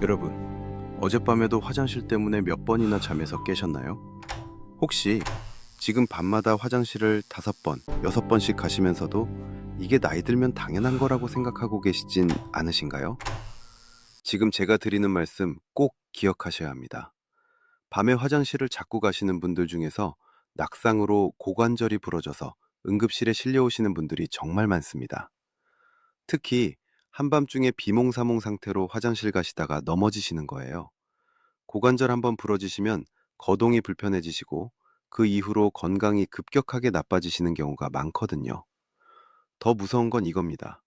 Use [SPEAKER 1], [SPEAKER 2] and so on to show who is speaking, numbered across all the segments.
[SPEAKER 1] 여러분, 어젯밤에도 화장실 때문에 몇 번이나 잠에서 깨셨나요? 혹시 지금 밤마다 화장실을 다섯 번, 여섯 번씩 가시면서도 이게 나이 들면 당연한 거라고 생각하고 계시진 않으신가요? 지금 제가 드리는 말씀 꼭 기억하셔야 합니다. 밤에 화장실을 자꾸 가시는 분들 중에서 낙상으로 고관절이 부러져서 응급실에 실려오시는 분들이 정말 많습니다. 특히 한밤중에 비몽사몽 상태로 화장실 가시다가 넘어지시는 거예요. 고관절 한번 부러지시면 거동이 불편해지시고 그 이후로 건강이 급격하게 나빠지시는 경우가 많거든요. 더 무서운 건 이겁니다.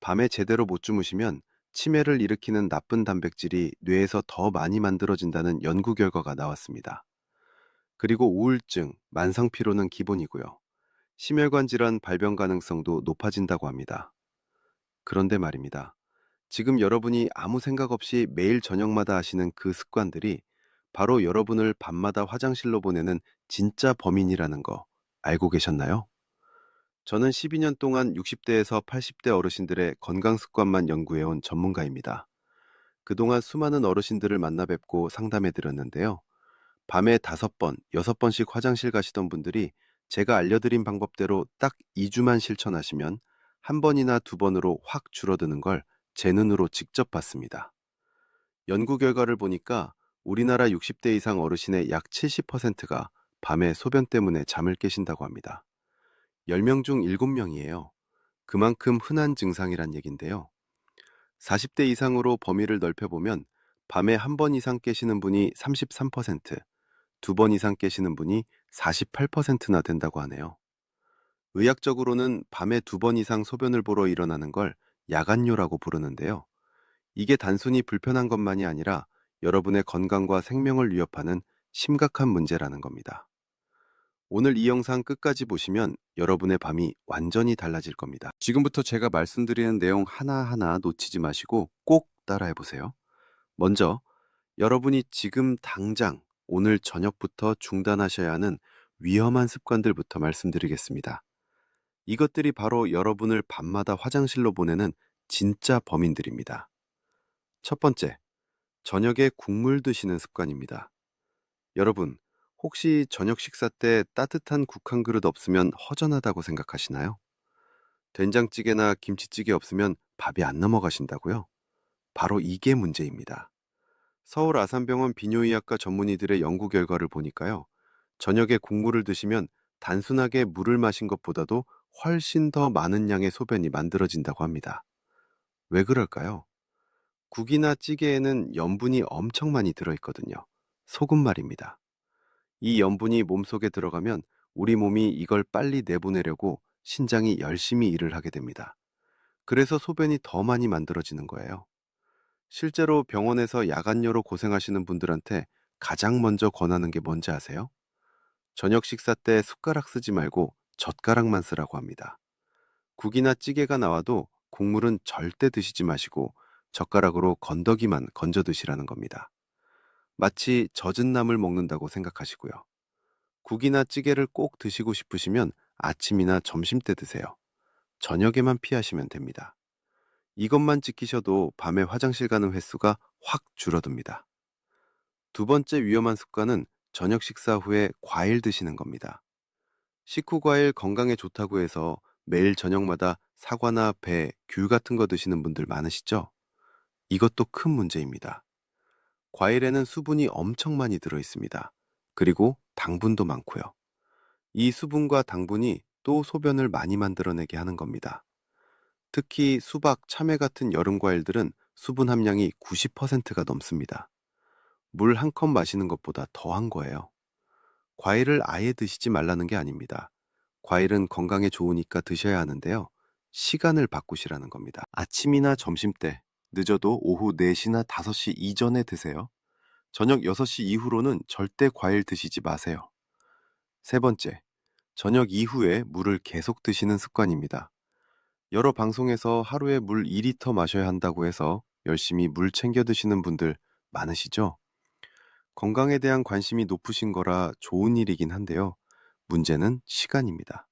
[SPEAKER 1] 밤에 제대로 못 주무시면 치매를 일으키는 나쁜 단백질이 뇌에서 더 많이 만들어진다는 연구 결과가 나왔습니다. 그리고 우울증, 만성 피로는 기본이고요. 심혈관 질환 발병 가능성도 높아진다고 합니다. 그런데 말입니다. 지금 여러분이 아무 생각 없이 매일 저녁마다 하시는 그 습관들이 바로 여러분을 밤마다 화장실로 보내는 진짜 범인이라는 거 알고 계셨나요? 저는 12년 동안 60대에서 80대 어르신들의 건강 습관만 연구해온 전문가입니다. 그동안 수많은 어르신들을 만나 뵙고 상담해 드렸는데요. 밤에 다섯 번, 여섯 번씩 화장실 가시던 분들이 제가 알려드린 방법대로 딱 2주만 실천하시면 한 번이나 두 번으로 확 줄어드는 걸 제 눈으로 직접 봤습니다. 연구 결과를 보니까 우리나라 60대 이상 어르신의 약 70%가 밤에 소변 때문에 잠을 깨신다고 합니다. 10명 중 7명이에요. 그만큼 흔한 증상이란 얘긴데요. 40대 이상으로 범위를 넓혀보면 밤에 한 번 이상 깨시는 분이 33%, 두 번 이상 깨시는 분이 48%나 된다고 하네요. 의학적으로는 밤에 두 번 이상 소변을 보러 일어나는 걸 야간뇨라고 부르는데요. 이게 단순히 불편한 것만이 아니라 여러분의 건강과 생명을 위협하는 심각한 문제라는 겁니다. 오늘 이 영상 끝까지 보시면 여러분의 밤이 완전히 달라질 겁니다. 지금부터 제가 말씀드리는 내용 하나하나 놓치지 마시고 꼭 따라해 보세요. 먼저 여러분이 지금 당장 오늘 저녁부터 중단하셔야 하는 위험한 습관들부터 말씀드리겠습니다. 이것들이 바로 여러분을 밤마다 화장실로 보내는 진짜 범인들입니다. 첫 번째, 저녁에 국물 드시는 습관입니다. 여러분, 혹시 저녁 식사 때 따뜻한 국 한 그릇 없으면 허전하다고 생각하시나요? 된장찌개나 김치찌개 없으면 밥이 안 넘어가신다고요? 바로 이게 문제입니다. 서울 아산병원 비뇨의학과 전문의들의 연구 결과를 보니까요. 저녁에 국물을 드시면 단순하게 물을 마신 것보다도 훨씬 더 많은 양의 소변이 만들어진다고 합니다. 왜 그럴까요? 국이나 찌개에는 염분이 엄청 많이 들어있거든요. 소금 말입니다. 이 염분이 몸속에 들어가면 우리 몸이 이걸 빨리 내보내려고 신장이 열심히 일을 하게 됩니다. 그래서 소변이 더 많이 만들어지는 거예요. 실제로 병원에서 야간료로 고생하시는 분들한테 가장 먼저 권하는 게 뭔지 아세요? 저녁 식사 때 숟가락 쓰지 말고 젓가락만 쓰라고 합니다. 국이나 찌개가 나와도 국물은 절대 드시지 마시고 젓가락으로 건더기만 건져 드시라는 겁니다. 마치 젖은 나물 먹는다고 생각하시고요. 국이나 찌개를 꼭 드시고 싶으시면 아침이나 점심 때 드세요. 저녁에만 피하시면 됩니다. 이것만 지키셔도 밤에 화장실 가는 횟수가 확 줄어듭니다. 두 번째 위험한 습관은 저녁 식사 후에 과일 드시는 겁니다. 식후 과일 건강에 좋다고 해서 매일 저녁마다 사과나 배, 귤 같은 거 드시는 분들 많으시죠? 이것도 큰 문제입니다. 과일에는 수분이 엄청 많이 들어 있습니다. 그리고 당분도 많고요. 이 수분과 당분이 또 소변을 많이 만들어내게 하는 겁니다. 특히 수박, 참외 같은 여름 과일들은 수분 함량이 90%가 넘습니다. 물 한 컵 마시는 것보다 더한 거예요. 과일을 아예 드시지 말라는 게 아닙니다. 과일은 건강에 좋으니까 드셔야 하는데요. 시간을 바꾸시라는 겁니다. 아침이나 점심 때, 늦어도 오후 4시나 5시 이전에 드세요. 저녁 6시 이후로는 절대 과일 드시지 마세요. 세 번째, 저녁 이후에 물을 계속 드시는 습관입니다. 여러 방송에서 하루에 물 2리터 마셔야 한다고 해서 열심히 물 챙겨 드시는 분들 많으시죠? 건강에 대한 관심이 높으신 거라 좋은 일이긴 한데요. 문제는 시간입니다.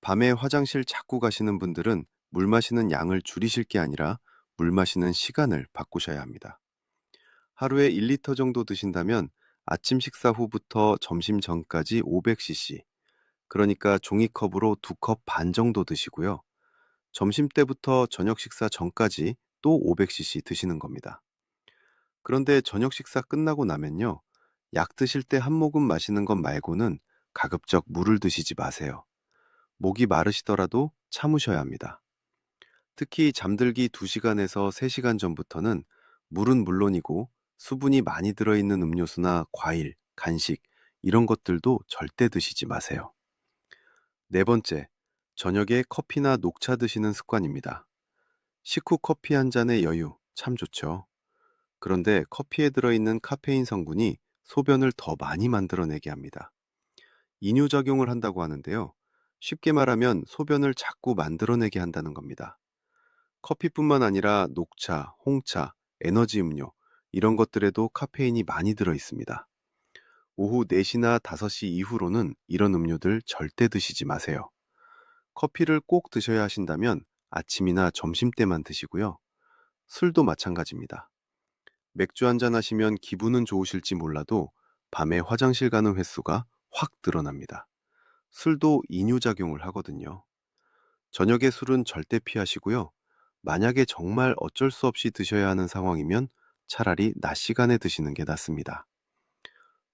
[SPEAKER 1] 밤에 화장실 자꾸 가시는 분들은 물 마시는 양을 줄이실 게 아니라 물 마시는 시간을 바꾸셔야 합니다. 하루에 1리터 정도 드신다면 아침 식사 후부터 점심 전까지 500cc, 그러니까 종이컵으로 2컵 반 정도 드시고요. 점심 때부터 저녁 식사 전까지 또 500cc 드시는 겁니다. 그런데 저녁 식사 끝나고 나면요. 약 드실 때 한 모금 마시는 것 말고는 가급적 물을 드시지 마세요. 목이 마르시더라도 참으셔야 합니다. 특히 잠들기 2시간에서 3시간 전부터는 물은 물론이고 수분이 많이 들어있는 음료수나 과일, 간식, 이런 것들도 절대 드시지 마세요. 네 번째, 저녁에 커피나 녹차 드시는 습관입니다. 식후 커피 한 잔의 여유 참 좋죠. 그런데 커피에 들어있는 카페인 성분이 소변을 더 많이 만들어내게 합니다. 이뇨작용을 한다고 하는데요. 쉽게 말하면 소변을 자꾸 만들어내게 한다는 겁니다. 커피뿐만 아니라 녹차, 홍차, 에너지 음료, 이런 것들에도 카페인이 많이 들어 있습니다. 오후 4시나 5시 이후로는 이런 음료들 절대 드시지 마세요. 커피를 꼭 드셔야 하신다면 아침이나 점심 때만 드시고요. 술도 마찬가지입니다. 맥주 한잔 하시면 기분은 좋으실지 몰라도 밤에 화장실 가는 횟수가 확 늘어납니다. 술도 이뇨작용을 하거든요. 저녁에 술은 절대 피하시고요. 만약에 정말 어쩔 수 없이 드셔야 하는 상황이면 차라리 낮 시간에 드시는 게 낫습니다.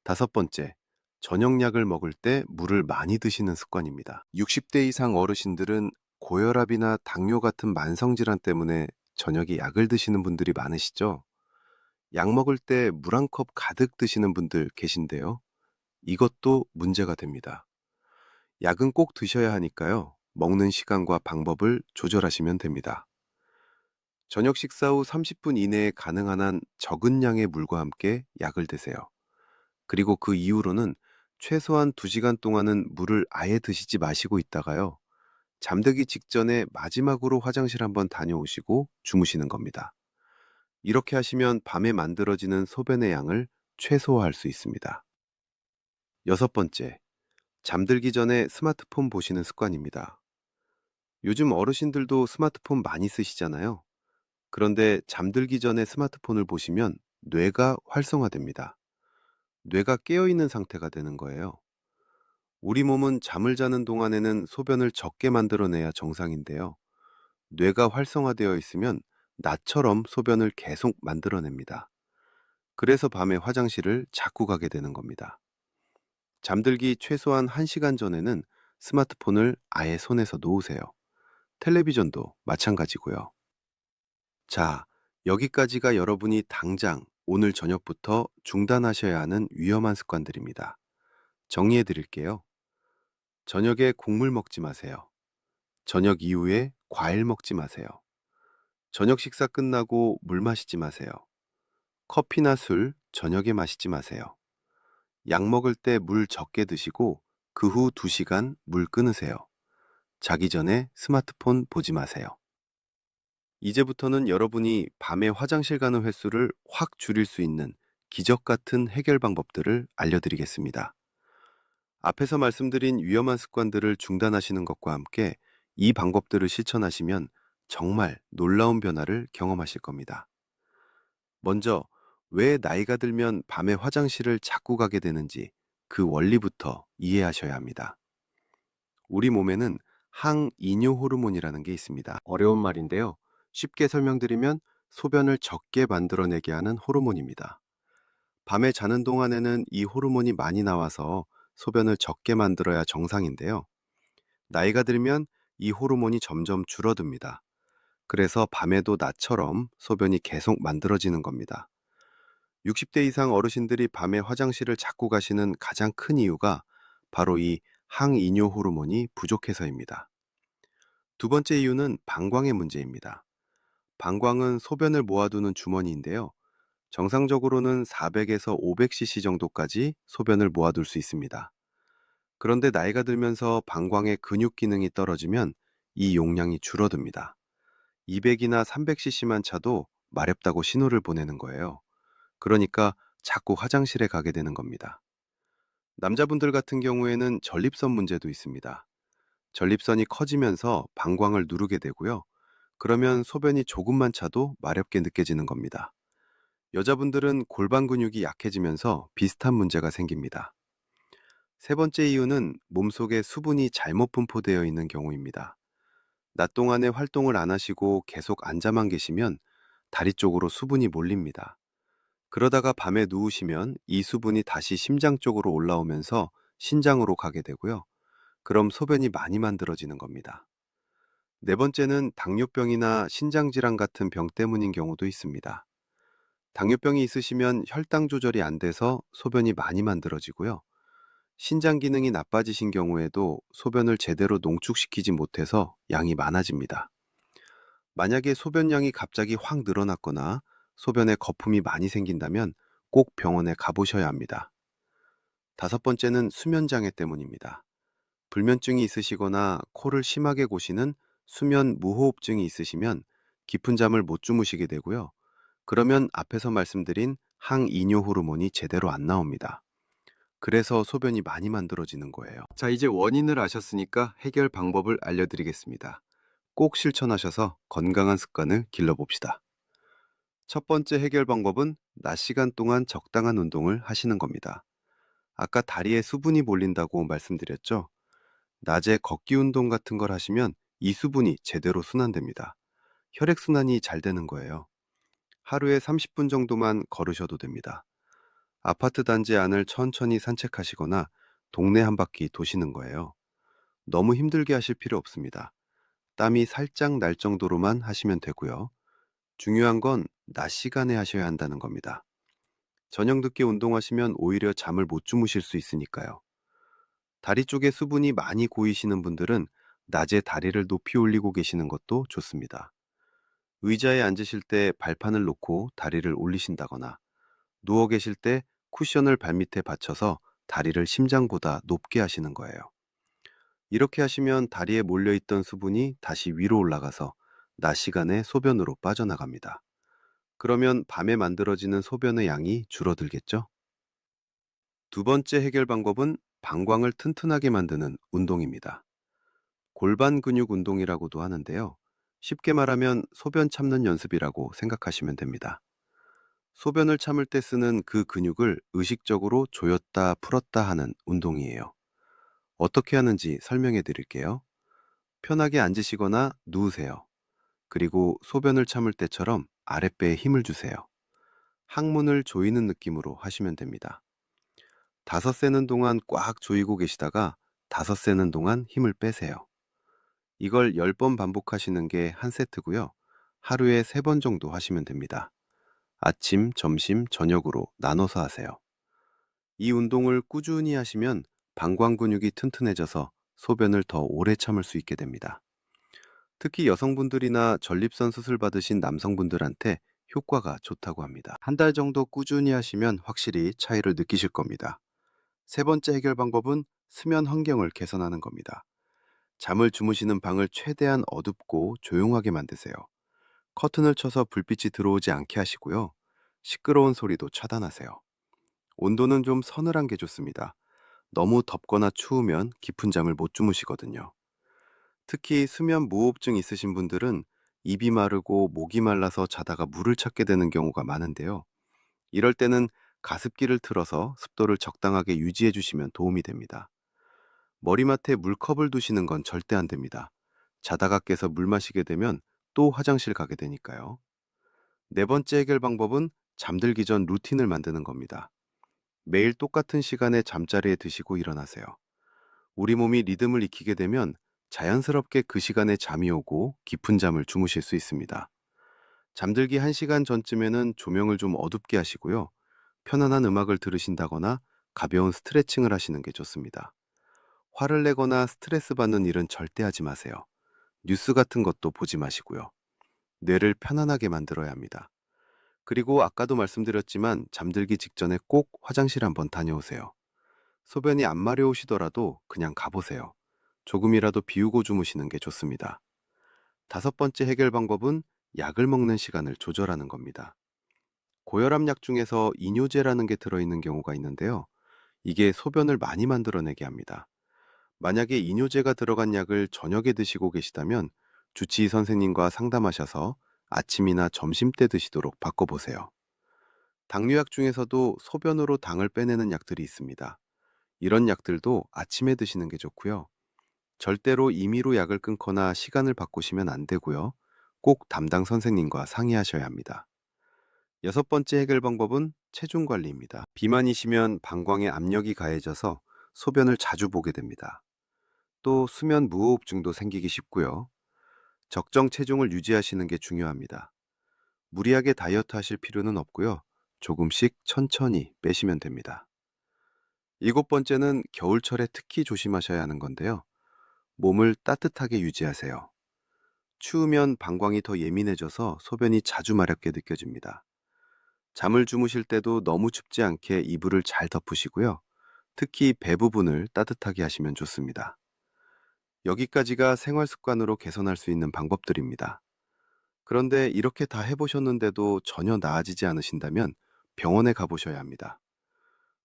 [SPEAKER 1] 다섯 번째, 저녁약을 먹을 때 물을 많이 드시는 습관입니다. 60대 이상 어르신들은 고혈압이나 당뇨 같은 만성질환 때문에 저녁에 약을 드시는 분들이 많으시죠? 약 먹을 때 물 한 컵 가득 드시는 분들 계신데요. 이것도 문제가 됩니다. 약은 꼭 드셔야 하니까요. 먹는 시간과 방법을 조절하시면 됩니다. 저녁 식사 후 30분 이내에 가능한 한 적은 양의 물과 함께 약을 드세요. 그리고 그 이후로는 최소한 2시간 동안은 물을 아예 드시지 마시고 있다가요. 잠들기 직전에 마지막으로 화장실 한번 다녀오시고 주무시는 겁니다. 이렇게 하시면 밤에 만들어지는 소변의 양을 최소화할 수 있습니다. 여섯 번째, 잠들기 전에 스마트폰 보시는 습관입니다. 요즘 어르신들도 스마트폰 많이 쓰시잖아요. 그런데 잠들기 전에 스마트폰을 보시면 뇌가 활성화됩니다. 뇌가 깨어있는 상태가 되는 거예요. 우리 몸은 잠을 자는 동안에는 소변을 적게 만들어내야 정상인데요. 뇌가 활성화되어 있으면 나처럼 소변을 계속 만들어냅니다. 그래서 밤에 화장실을 자꾸 가게 되는 겁니다. 잠들기 최소한 1시간 전에는 스마트폰을 아예 손에서 놓으세요. 텔레비전도 마찬가지고요. 자, 여기까지가 여러분이 당장 오늘 저녁부터 중단하셔야 하는 위험한 습관들입니다. 정리해 드릴게요. 저녁에 곡물 먹지 마세요. 저녁 이후에 과일 먹지 마세요. 저녁 식사 끝나고 물 마시지 마세요. 커피나 술 저녁에 마시지 마세요. 약 먹을 때 물 적게 드시고 그 후 2시간 물 끊으세요. 자기 전에 스마트폰 보지 마세요. 이제부터는 여러분이 밤에 화장실 가는 횟수를 확 줄일 수 있는 기적 같은 해결 방법들을 알려드리겠습니다. 앞에서 말씀드린 위험한 습관들을 중단하시는 것과 함께 이 방법들을 실천하시면 정말 놀라운 변화를 경험하실 겁니다. 먼저, 왜 나이가 들면 밤에 화장실을 자꾸 가게 되는지 그 원리부터 이해하셔야 합니다. 우리 몸에는 항이뇨 호르몬이라는 게 있습니다. 어려운 말인데요. 쉽게 설명드리면 소변을 적게 만들어내게 하는 호르몬입니다. 밤에 자는 동안에는 이 호르몬이 많이 나와서 소변을 적게 만들어야 정상인데요. 나이가 들면 이 호르몬이 점점 줄어듭니다. 그래서 밤에도 낮처럼 소변이 계속 만들어지는 겁니다. 60대 이상 어르신들이 밤에 화장실을 자꾸 가시는 가장 큰 이유가 바로 이 항이뇨 호르몬이 부족해서입니다. 두 번째 이유는 방광의 문제입니다. 방광은 소변을 모아두는 주머니인데요. 정상적으로는 400에서 500cc 정도까지 소변을 모아둘 수 있습니다. 그런데 나이가 들면서 방광의 근육 기능이 떨어지면 이 용량이 줄어듭니다. 200이나 300cc만 차도 마렵다고 신호를 보내는 거예요. 그러니까 자꾸 화장실에 가게 되는 겁니다. 남자분들 같은 경우에는 전립선 문제도 있습니다. 전립선이 커지면서 방광을 누르게 되고요. 그러면 소변이 조금만 차도 마렵게 느껴지는 겁니다. 여자분들은 골반 근육이 약해지면서 비슷한 문제가 생깁니다. 세 번째 이유는 몸속에 수분이 잘못 분포되어 있는 경우입니다. 낮 동안에 활동을 안 하시고 계속 앉아만 계시면 다리 쪽으로 수분이 몰립니다. 그러다가 밤에 누우시면 이 수분이 다시 심장 쪽으로 올라오면서 신장으로 가게 되고요. 그럼 소변이 많이 만들어지는 겁니다. 네 번째는 당뇨병이나 신장질환 같은 병 때문인 경우도 있습니다. 당뇨병이 있으시면 혈당 조절이 안 돼서 소변이 많이 만들어지고요. 신장 기능이 나빠지신 경우에도 소변을 제대로 농축시키지 못해서 양이 많아집니다. 만약에 소변량이 갑자기 확 늘어났거나 소변에 거품이 많이 생긴다면 꼭 병원에 가보셔야 합니다. 다섯 번째는 수면장애 때문입니다. 불면증이 있으시거나 코를 심하게 고시는 수면 무호흡증이 있으시면 깊은 잠을 못 주무시게 되고요. 그러면 앞에서 말씀드린 항이뇨 호르몬이 제대로 안 나옵니다. 그래서 소변이 많이 만들어지는 거예요. 자, 이제 원인을 아셨으니까 해결 방법을 알려드리겠습니다. 꼭 실천하셔서 건강한 습관을 길러봅시다. 첫 번째 해결 방법은 낮 시간 동안 적당한 운동을 하시는 겁니다. 아까 다리에 수분이 몰린다고 말씀드렸죠? 낮에 걷기 운동 같은 걸 하시면 이 수분이 제대로 순환됩니다. 혈액순환이 잘 되는 거예요. 하루에 30분 정도만 걸으셔도 됩니다. 아파트 단지 안을 천천히 산책하시거나 동네 한 바퀴 도시는 거예요. 너무 힘들게 하실 필요 없습니다. 땀이 살짝 날 정도로만 하시면 되고요. 중요한 건 낮 시간에 하셔야 한다는 겁니다. 저녁 늦게 운동하시면 오히려 잠을 못 주무실 수 있으니까요. 다리 쪽에 수분이 많이 고이시는 분들은 낮에 다리를 높이 올리고 계시는 것도 좋습니다. 의자에 앉으실 때 발판을 놓고 다리를 올리신다거나 누워 계실 때 쿠션을 발밑에 받쳐서 다리를 심장보다 높게 하시는 거예요. 이렇게 하시면 다리에 몰려있던 수분이 다시 위로 올라가서 낮 시간에 소변으로 빠져나갑니다. 그러면 밤에 만들어지는 소변의 양이 줄어들겠죠? 두 번째 해결 방법은 방광을 튼튼하게 만드는 운동입니다. 골반 근육 운동이라고도 하는데요. 쉽게 말하면 소변 참는 연습이라고 생각하시면 됩니다. 소변을 참을 때 쓰는 그 근육을 의식적으로 조였다 풀었다 하는 운동이에요. 어떻게 하는지 설명해 드릴게요. 편하게 앉으시거나 누우세요. 그리고 소변을 참을 때처럼 아랫배에 힘을 주세요. 항문을 조이는 느낌으로 하시면 됩니다. 다섯 세는 동안 꽉 조이고 계시다가 다섯 세는 동안 힘을 빼세요. 이걸 10번 반복하시는 게 한 세트고요. 하루에 3번 정도 하시면 됩니다. 아침, 점심, 저녁으로 나눠서 하세요. 이 운동을 꾸준히 하시면 방광 근육이 튼튼해져서 소변을 더 오래 참을 수 있게 됩니다. 특히 여성분들이나 전립선 수술 받으신 남성분들한테 효과가 좋다고 합니다. 한 달 정도 꾸준히 하시면 확실히 차이를 느끼실 겁니다. 세 번째 해결 방법은 수면 환경을 개선하는 겁니다. 잠을 주무시는 방을 최대한 어둡고 조용하게 만드세요. 커튼을 쳐서 불빛이 들어오지 않게 하시고요. 시끄러운 소리도 차단하세요. 온도는 좀 서늘한 게 좋습니다. 너무 덥거나 추우면 깊은 잠을 못 주무시거든요. 특히 수면 무호흡증 있으신 분들은 입이 마르고 목이 말라서 자다가 물을 찾게 되는 경우가 많은데요. 이럴 때는 가습기를 틀어서 습도를 적당하게 유지해 주시면 도움이 됩니다. 머리맡에 물컵을 두시는 건 절대 안 됩니다. 자다가 깨서 물 마시게 되면 또 화장실 가게 되니까요. 네 번째 해결 방법은 잠들기 전 루틴을 만드는 겁니다. 매일 똑같은 시간에 잠자리에 드시고 일어나세요. 우리 몸이 리듬을 익히게 되면 자연스럽게 그 시간에 잠이 오고 깊은 잠을 주무실 수 있습니다. 잠들기 1시간 전쯤에는 조명을 좀 어둡게 하시고요. 편안한 음악을 들으신다거나 가벼운 스트레칭을 하시는 게 좋습니다. 화를 내거나 스트레스 받는 일은 절대 하지 마세요. 뉴스 같은 것도 보지 마시고요. 뇌를 편안하게 만들어야 합니다. 그리고 아까도 말씀드렸지만 잠들기 직전에 꼭 화장실 한번 다녀오세요. 소변이 안 마려우시더라도 그냥 가보세요. 조금이라도 비우고 주무시는 게 좋습니다. 다섯 번째 해결 방법은 약을 먹는 시간을 조절하는 겁니다. 고혈압 약 중에서 이뇨제라는 게 들어있는 경우가 있는데요. 이게 소변을 많이 만들어내게 합니다. 만약에 이뇨제가 들어간 약을 저녁에 드시고 계시다면 주치의 선생님과 상담하셔서 아침이나 점심 때 드시도록 바꿔보세요. 당뇨약 중에서도 소변으로 당을 빼내는 약들이 있습니다. 이런 약들도 아침에 드시는 게 좋고요. 절대로 임의로 약을 끊거나 시간을 바꾸시면 안 되고요. 꼭 담당 선생님과 상의하셔야 합니다. 여섯 번째 해결 방법은 체중 관리입니다. 비만이시면 방광에 압력이 가해져서 소변을 자주 보게 됩니다. 또 수면 무호흡증도 생기기 쉽고요. 적정 체중을 유지하시는 게 중요합니다. 무리하게 다이어트 하실 필요는 없고요. 조금씩 천천히 빼시면 됩니다. 일곱 번째는 겨울철에 특히 조심하셔야 하는 건데요. 몸을 따뜻하게 유지하세요. 추우면 방광이 더 예민해져서 소변이 자주 마렵게 느껴집니다. 잠을 주무실 때도 너무 춥지 않게 이불을 잘 덮으시고요. 특히 배 부분을 따뜻하게 하시면 좋습니다. 여기까지가 생활 습관으로 개선할 수 있는 방법들입니다. 그런데 이렇게 다 해보셨는데도 전혀 나아지지 않으신다면 병원에 가보셔야 합니다.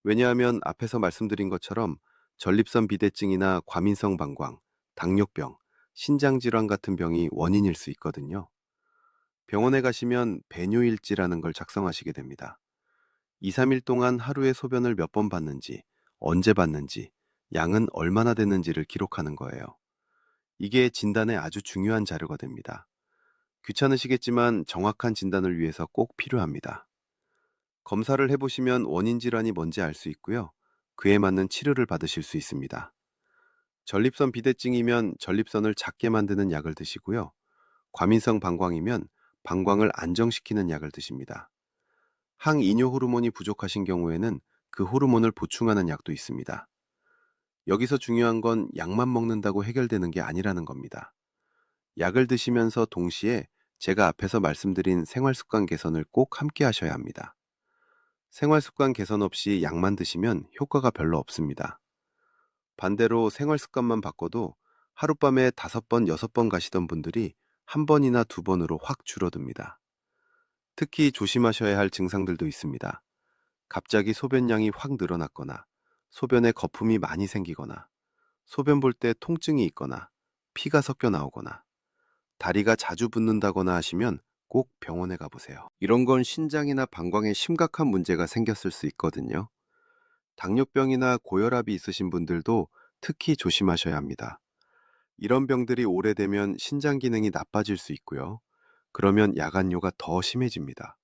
[SPEAKER 1] 왜냐하면 앞에서 말씀드린 것처럼 전립선 비대증이나 과민성 방광, 당뇨병, 신장질환 같은 병이 원인일 수 있거든요. 병원에 가시면 배뇨일지라는 걸 작성하시게 됩니다. 2, 3일 동안 하루에 소변을 몇 번 봤는지, 언제 봤는지, 양은 얼마나 됐는지를 기록하는 거예요. 이게 진단에 아주 중요한 자료가 됩니다. 귀찮으시겠지만 정확한 진단을 위해서 꼭 필요합니다. 검사를 해보시면 원인 질환이 뭔지 알 수 있고요. 그에 맞는 치료를 받으실 수 있습니다. 전립선 비대증이면 전립선을 작게 만드는 약을 드시고요. 과민성 방광이면 방광을 안정시키는 약을 드십니다. 항이뇨 호르몬이 부족하신 경우에는 그 호르몬을 보충하는 약도 있습니다. 여기서 중요한 건 약만 먹는다고 해결되는 게 아니라는 겁니다. 약을 드시면서 동시에 제가 앞에서 말씀드린 생활 습관 개선을 꼭 함께 하셔야 합니다. 생활 습관 개선 없이 약만 드시면 효과가 별로 없습니다. 반대로 생활 습관만 바꿔도 하룻밤에 다섯 번, 여섯 번 가시던 분들이 한 번이나 두 번으로 확 줄어듭니다. 특히 조심하셔야 할 증상들도 있습니다. 갑자기 소변량이 확 늘어났거나, 소변에 거품이 많이 생기거나, 소변 볼 때 통증이 있거나, 피가 섞여 나오거나, 다리가 자주 붓는다거나 하시면 꼭 병원에 가보세요. 이런 건 신장이나 방광에 심각한 문제가 생겼을 수 있거든요. 당뇨병이나 고혈압이 있으신 분들도 특히 조심하셔야 합니다. 이런 병들이 오래되면 신장 기능이 나빠질 수 있고요. 그러면 야간뇨가 더 심해집니다.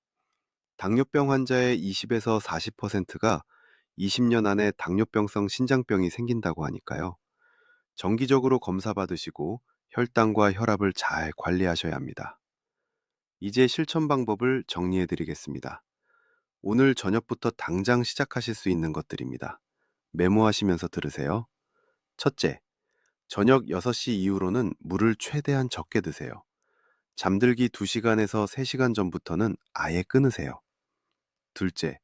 [SPEAKER 1] 당뇨병 환자의 20에서 40%가 20년 안에 당뇨병성 신장병이 생긴다고 하니까요. 정기적으로 검사 받으시고 혈당과 혈압을 잘 관리하셔야 합니다. 이제 실천 방법을 정리해 드리겠습니다. 오늘 저녁부터 당장 시작하실 수 있는 것들입니다. 메모하시면서 들으세요. 첫째, 저녁 6시 이후로는 물을 최대한 적게 드세요. 잠들기 2시간에서 3시간 전부터는 아예 끊으세요. 둘째,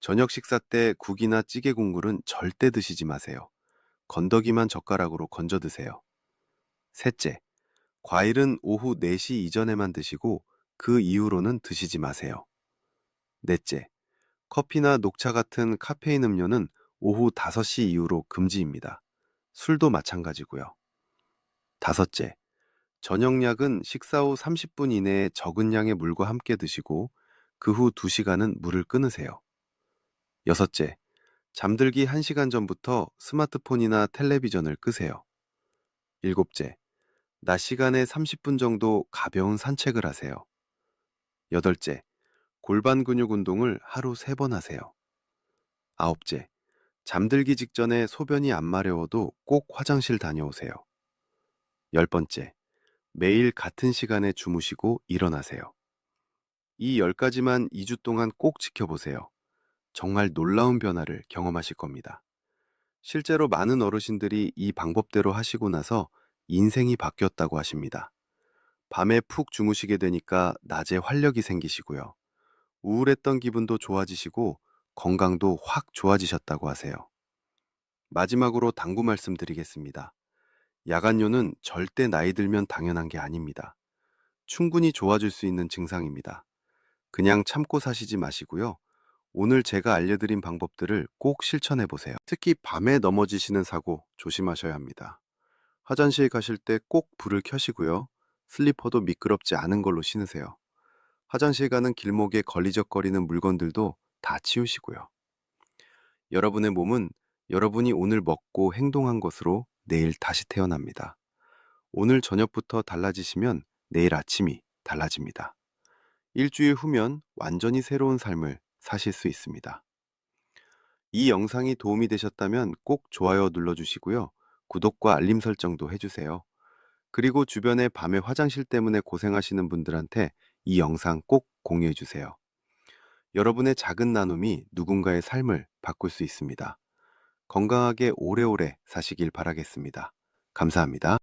[SPEAKER 1] 저녁 식사 때 국이나 찌개 국물은 절대 드시지 마세요. 건더기만 젓가락으로 건져 드세요. 셋째, 과일은 오후 4시 이전에만 드시고 그 이후로는 드시지 마세요. 넷째, 커피나 녹차 같은 카페인 음료는 오후 5시 이후로 금지입니다. 술도 마찬가지고요. 다섯째, 저녁약은 식사 후 30분 이내에 적은 양의 물과 함께 드시고 그 후 2시간은 물을 끊으세요. 여섯째, 잠들기 1시간 전부터 스마트폰이나 텔레비전을 끄세요. 일곱째, 낮 시간에 30분 정도 가벼운 산책을 하세요. 여덟째, 골반 근육 운동을 하루 3번 하세요. 아홉째, 잠들기 직전에 소변이 안 마려워도 꼭 화장실 다녀오세요. 열 번째, 매일 같은 시간에 주무시고 일어나세요. 이열 가지만 2주 동안 꼭 지켜보세요. 정말 놀라운 변화를 경험하실 겁니다. 실제로 많은 어르신들이 이 방법대로 하시고 나서 인생이 바뀌었다고 하십니다. 밤에 푹 주무시게 되니까 낮에 활력이 생기시고요. 우울했던 기분도 좋아지시고 건강도 확 좋아지셨다고 하세요. 마지막으로 당부 말씀드리겠습니다. 야간뇨는 절대 나이 들면 당연한 게 아닙니다. 충분히 좋아질 수 있는 증상입니다. 그냥 참고 사시지 마시고요. 오늘 제가 알려드린 방법들을 꼭 실천해 보세요. 특히 밤에 넘어지시는 사고 조심하셔야 합니다. 화장실 가실 때 꼭 불을 켜시고요. 슬리퍼도 미끄럽지 않은 걸로 신으세요. 화장실 가는 길목에 걸리적거리는 물건들도 다 치우시고요. 여러분의 몸은 여러분이 오늘 먹고 행동한 것으로 내일 다시 태어납니다. 오늘 저녁부터 달라지시면 내일 아침이 달라집니다. 일주일 후면 완전히 새로운 삶을 사실 수 있습니다. 이 영상이 도움이 되셨다면 꼭 좋아요 눌러주시고요. 구독과 알림 설정도 해주세요. 그리고 주변에 밤에 화장실 때문에 고생하시는 분들한테 이 영상 꼭 공유해주세요. 여러분의 작은 나눔이 누군가의 삶을 바꿀 수 있습니다. 건강하게 오래오래 사시길 바라겠습니다. 감사합니다.